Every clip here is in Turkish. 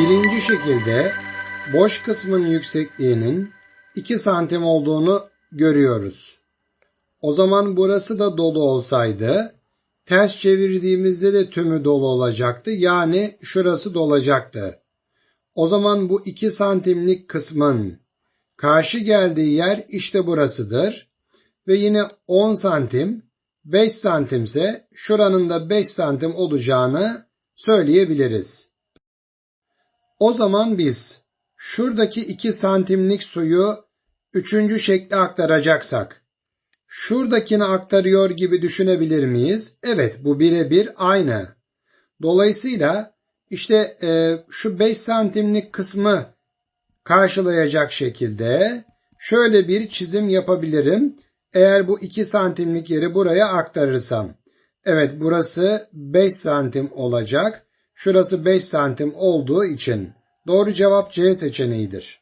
Birinci şekilde boş kısmın yüksekliğinin 2 santim olduğunu görüyoruz. O zaman burası da dolu olsaydı ters çevirdiğimizde de tümü dolu olacaktı. Yani şurası dolacaktı. O zaman bu 2 santimlik kısmın karşı geldiği yer işte burasıdır. Ve yine 10 santim 5 santimse şuranın da 5 santim olacağını söyleyebiliriz. O zaman biz şuradaki 2 santimlik suyu üçüncü şekle aktaracaksak şuradakini aktarıyor gibi düşünebilir miyiz? Evet bu birebir aynı. Dolayısıyla işte e, şu 5 santimlik kısmı karşılayacak şekilde şöyle bir çizim yapabilirim. Eğer bu 2 santimlik yeri buraya aktarırsam. Evet burası 5 santim olacak. Şurası 5 santim olduğu için doğru cevap C seçeneğidir.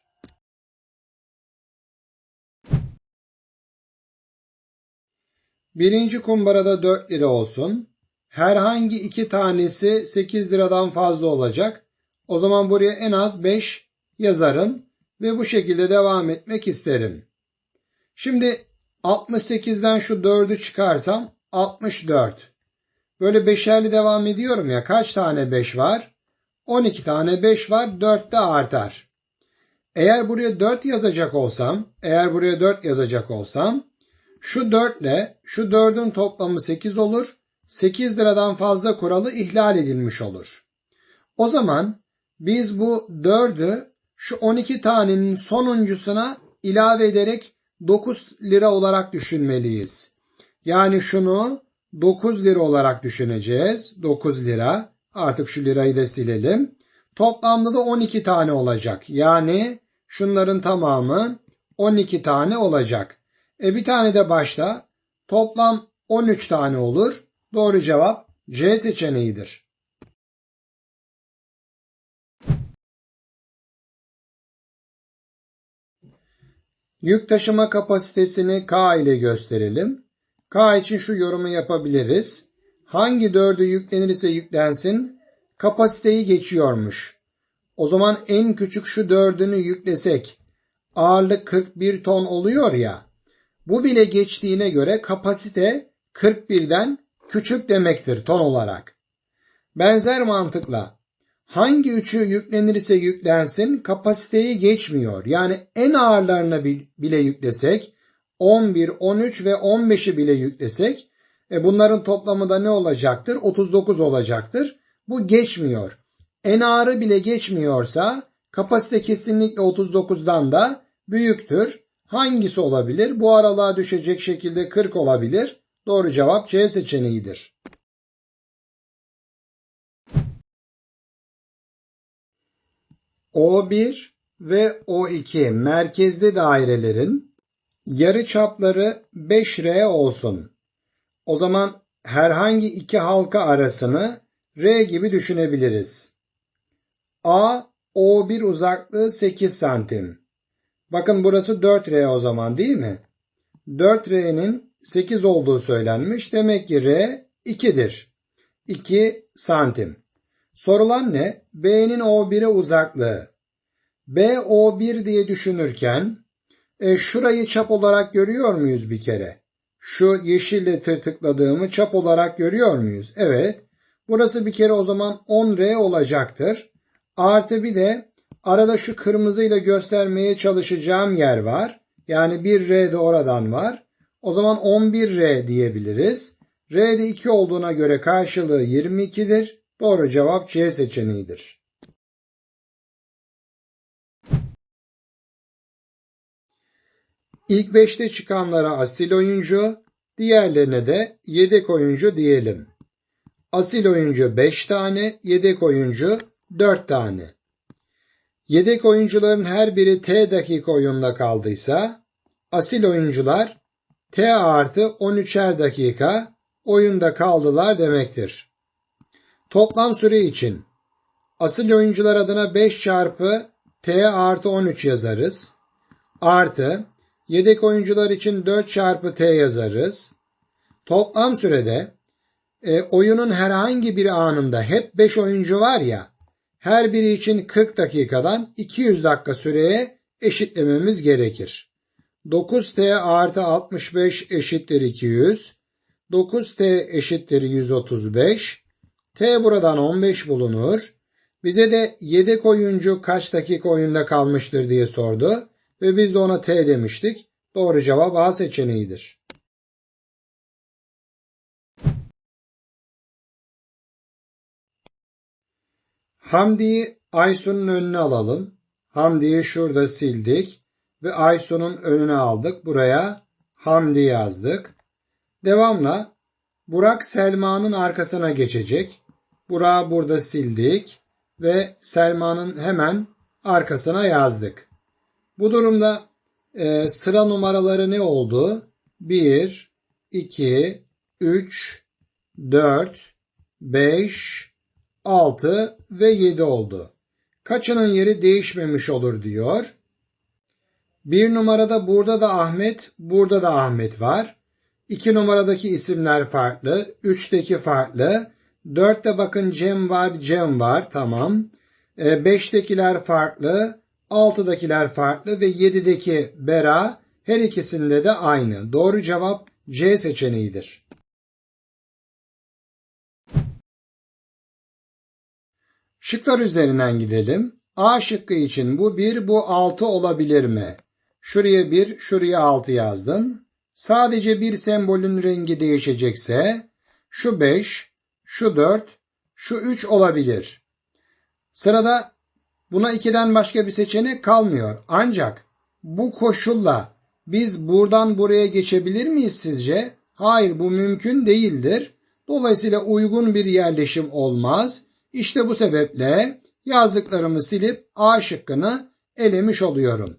Birinci kumbarada 4 lira olsun. Herhangi iki tanesi 8 liradan fazla olacak. O zaman buraya en az 5 yazarım ve bu şekilde devam etmek isterim. Şimdi 68'den şu 4'ü çıkarsam 64. Böyle beşerli devam ediyorum ya kaç tane 5 var? 12 tane 5 var 4 de artar. Eğer buraya 4 yazacak olsam, eğer buraya 4 yazacak olsam şu 4 ile şu 4'ün toplamı 8 olur. 8 liradan fazla kuralı ihlal edilmiş olur. O zaman biz bu 4'ü şu 12 tanenin sonuncusuna ilave ederek 9 lira olarak düşünmeliyiz. Yani şunu 9 lira olarak düşüneceğiz. 9 lira. Artık şu lirayı da silelim. Toplamda da 12 tane olacak. Yani şunların tamamı 12 tane olacak. E bir tane de başta toplam 13 tane olur. Doğru cevap C seçeneğidir. Yük taşıma kapasitesini K ile gösterelim. K için şu yorumu yapabiliriz. Hangi dördü yüklenirse yüklensin kapasiteyi geçiyormuş. O zaman en küçük şu dördünü yüklesek ağırlık 41 ton oluyor ya. Bu bile geçtiğine göre kapasite 41'den küçük demektir ton olarak. Benzer mantıkla hangi üçü yüklenirse yüklensin kapasiteyi geçmiyor. Yani en ağırlarına bile yüklesek 11, 13 ve 15'i bile yüklesek e bunların toplamı da ne olacaktır? 39 olacaktır. Bu geçmiyor. En ağırı bile geçmiyorsa kapasite kesinlikle 39'dan da büyüktür. Hangisi olabilir? Bu aralığa düşecek şekilde 40 olabilir. Doğru cevap C seçeneğidir. O1 ve O2 merkezli dairelerin yarı çapları 5R olsun. O zaman herhangi iki halka arasını R gibi düşünebiliriz. A, O1 uzaklığı 8 santim. Bakın burası 4R o zaman değil mi? 4R'nin 8 olduğu söylenmiş. Demek ki R 2'dir. 2 santim. Sorulan ne? B'nin O1'e uzaklığı. B O1 diye düşünürken e, şurayı çap olarak görüyor muyuz bir kere? Şu yeşille tırtıkladığımı çap olarak görüyor muyuz? Evet. Burası bir kere o zaman 10R olacaktır. Artı bir de arada şu kırmızıyla göstermeye çalışacağım yer var. Yani bir R de oradan var. O zaman 11R diyebiliriz. R'de 2 olduğuna göre karşılığı 22'dir. Doğru cevap C seçeneğidir. İlk 5'te çıkanlara asil oyuncu, diğerlerine de yedek oyuncu diyelim. Asil oyuncu 5 tane, yedek oyuncu 4 tane. Yedek oyuncuların her biri T dakika oyunla kaldıysa, asil oyuncular T artı 13'er dakika oyunda kaldılar demektir. Toplam süre için asil oyuncular adına 5 çarpı T artı 13 yazarız. Artı yedek oyuncular için 4 çarpı T yazarız. Toplam sürede e, oyunun herhangi bir anında hep 5 oyuncu var ya her biri için 40 dakikadan 200 dakika süreye eşitlememiz gerekir. 9t artı 65 eşittir 200. 9t eşittir 135. t buradan 15 bulunur. Bize de yedek oyuncu kaç dakika oyunda kalmıştır diye sordu ve biz de ona t demiştik. Doğru cevap A seçeneğidir. Hamdi'yi Aysun'un önüne alalım. Hamdi'yi şurada sildik ve Aysun'un önüne aldık. Buraya Hamdi yazdık. Devamla Burak Selma'nın arkasına geçecek. Burak'ı burada sildik ve Selma'nın hemen arkasına yazdık. Bu durumda e, sıra numaraları ne oldu? 1, 2, 3, 4, 5, 6 ve 7 oldu. Kaçının yeri değişmemiş olur diyor. Bir numarada burada da Ahmet, burada da Ahmet var. İki numaradaki isimler farklı. Üçteki farklı. Dörtte bakın Cem var, Cem var. Tamam. E, beştekiler farklı. Altıdakiler farklı ve yedideki Bera her ikisinde de aynı. Doğru cevap C seçeneğidir. Şıklar üzerinden gidelim. A şıkkı için bu 1, bu 6 olabilir mi? Şuraya 1, şuraya 6 yazdım. Sadece bir sembolün rengi değişecekse şu 5, şu 4, şu 3 olabilir. Sırada buna 2'den başka bir seçenek kalmıyor. Ancak bu koşulla biz buradan buraya geçebilir miyiz sizce? Hayır bu mümkün değildir. Dolayısıyla uygun bir yerleşim olmaz. İşte bu sebeple yazdıklarımı silip A şıkkını elemiş oluyorum.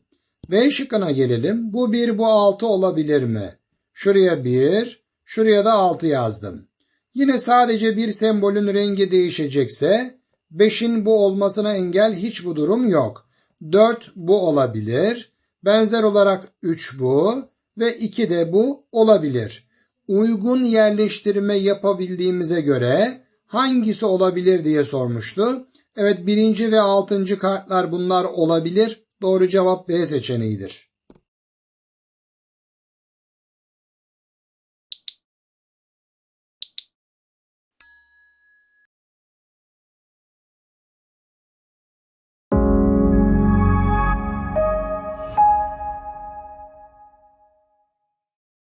B şıkkına gelelim. Bu 1 bu 6 olabilir mi? Şuraya 1, şuraya da 6 yazdım. Yine sadece bir sembolün rengi değişecekse 5'in bu olmasına engel hiç bu durum yok. 4 bu olabilir. Benzer olarak 3 bu ve 2 de bu olabilir. Uygun yerleştirme yapabildiğimize göre hangisi olabilir diye sormuştu. Evet birinci ve altıncı kartlar bunlar olabilir. Doğru cevap B seçeneğidir.